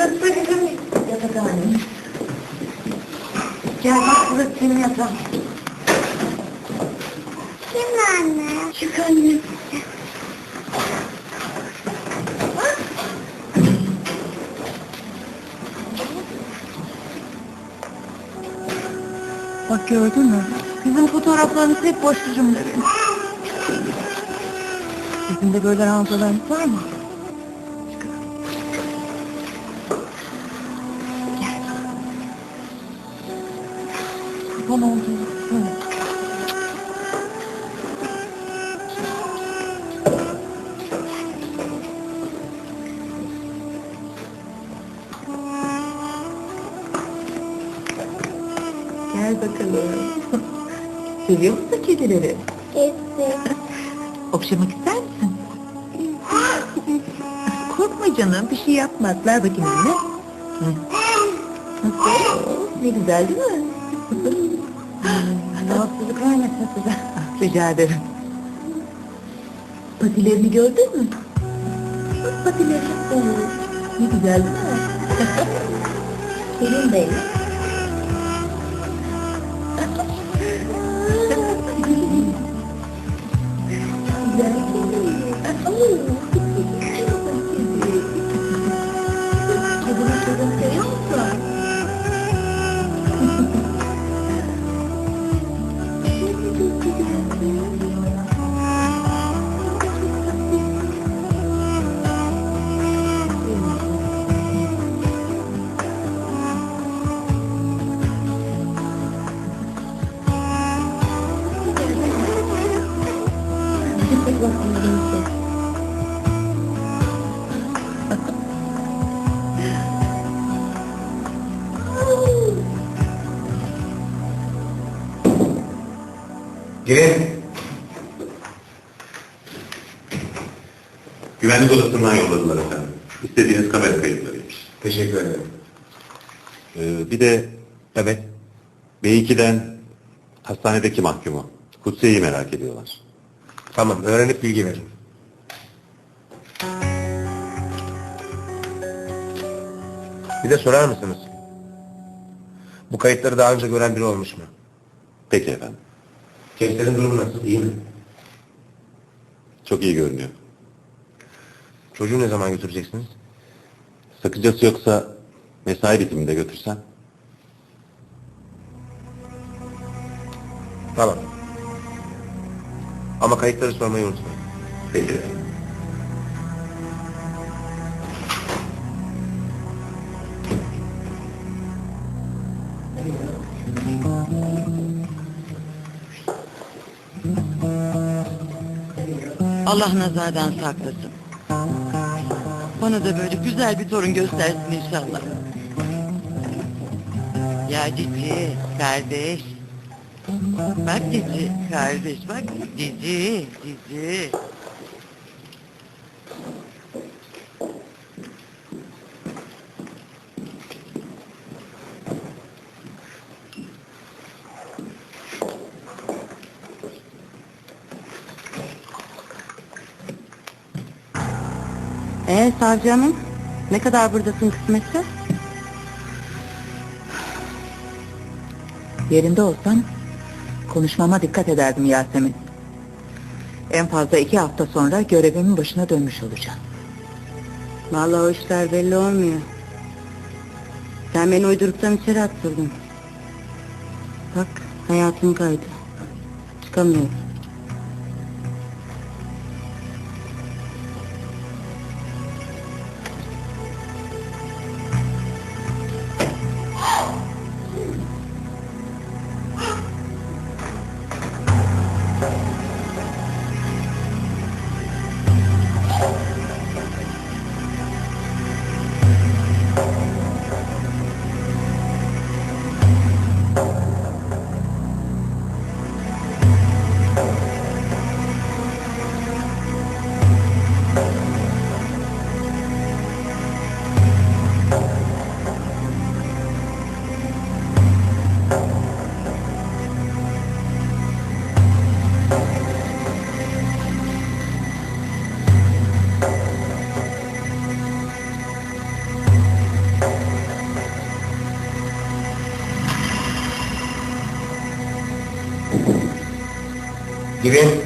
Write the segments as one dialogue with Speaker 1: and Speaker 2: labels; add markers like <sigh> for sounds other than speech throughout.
Speaker 1: Burası da bizim yatakhanemiz. Gel bak burası senin yatağın.
Speaker 2: Kim anne?
Speaker 1: Çık annem. Bak gördün mü? Bizim fotoğraflarımız hep boş durumda. Sizin de böyle ranzalarınız var mı? Olduğum. Böyle. Gel bakalım. <laughs> Seviyor musun kedileri?
Speaker 2: Kesti. <laughs>
Speaker 1: Okşamak ister misin? <laughs> Korkma canım, bir şey yapmaz. Ver bakayım eline. Nasıl? Ne güzel değil mi? Rahatsızlık vermesin size. Rica ederim. Patilerini gördün mü? Patileri. Oo, Ne güzel değil mi? <laughs> Senin de. <laughs> Güzel
Speaker 3: Girin. Güvenlik odasından yolladılar efendim. İstediğiniz kamera kayıtlarıymış.
Speaker 4: Teşekkür ederim.
Speaker 3: Ee, bir de evet B2'den hastanedeki mahkumu. Kutsiye'yi merak ediyorlar.
Speaker 4: Tamam, öğrenip bilgi verin. Bir de sorar mısınız? Bu kayıtları daha önce gören biri olmuş mu?
Speaker 3: Peki efendim.
Speaker 4: Gençlerin durumu nasıl? İyi mi?
Speaker 3: Çok iyi görünüyor.
Speaker 4: Çocuğu ne zaman götüreceksiniz?
Speaker 3: Sakıncası yoksa mesai bitiminde götürsem.
Speaker 4: Tamam. Ama kayıtları sormayı unutmayın.
Speaker 3: Peki.
Speaker 1: Allah nazardan saklasın. Bana da böyle güzel bir torun göstersin inşallah. Ya Cici, kardeş. Bak Cici, kardeş bak. Cici, Cici. Ee savcı hanım, ne kadar buradasın kısmetse? Yerinde olsam konuşmama dikkat ederdim Yasemin. En fazla iki hafta sonra görevimin başına dönmüş olacağım. Vallahi o işler belli olmuyor. Sen beni uyduruktan içeri attırdın. Bak hayatım kaydı. Çıkamıyorum.
Speaker 4: Girin.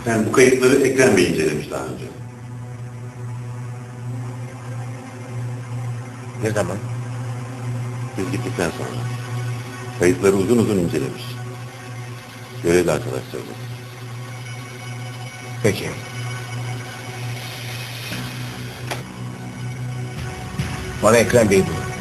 Speaker 3: Efendim bu kayıtları Ekrem Bey incelemiş daha önce.
Speaker 4: Ne zaman?
Speaker 3: Biz gittikten sonra. Kayıtları uzun uzun incelemiş. Görevli arkadaşlar bu.
Speaker 4: Peki. Bana Ekrem Bey bulun.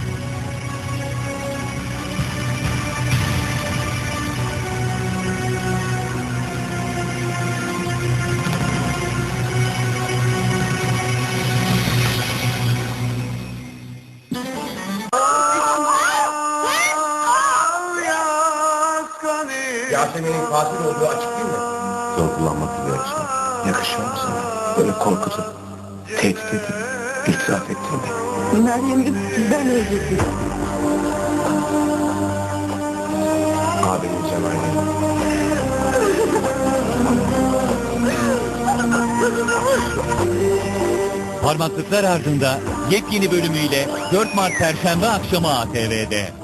Speaker 4: Yasemin'in katil olduğu açık değil mi?
Speaker 3: Zor kullanmak güzel şey.
Speaker 4: Yakışıyor mu sana? Böyle korkutup, tehdit edip, itiraf ettirmek.
Speaker 1: Meryem'i ben öldürdüm.
Speaker 4: Abinin Cemal'i.
Speaker 5: Parmaklıklar ardında yepyeni bölümüyle 4 Mart Perşembe akşamı ATV'de.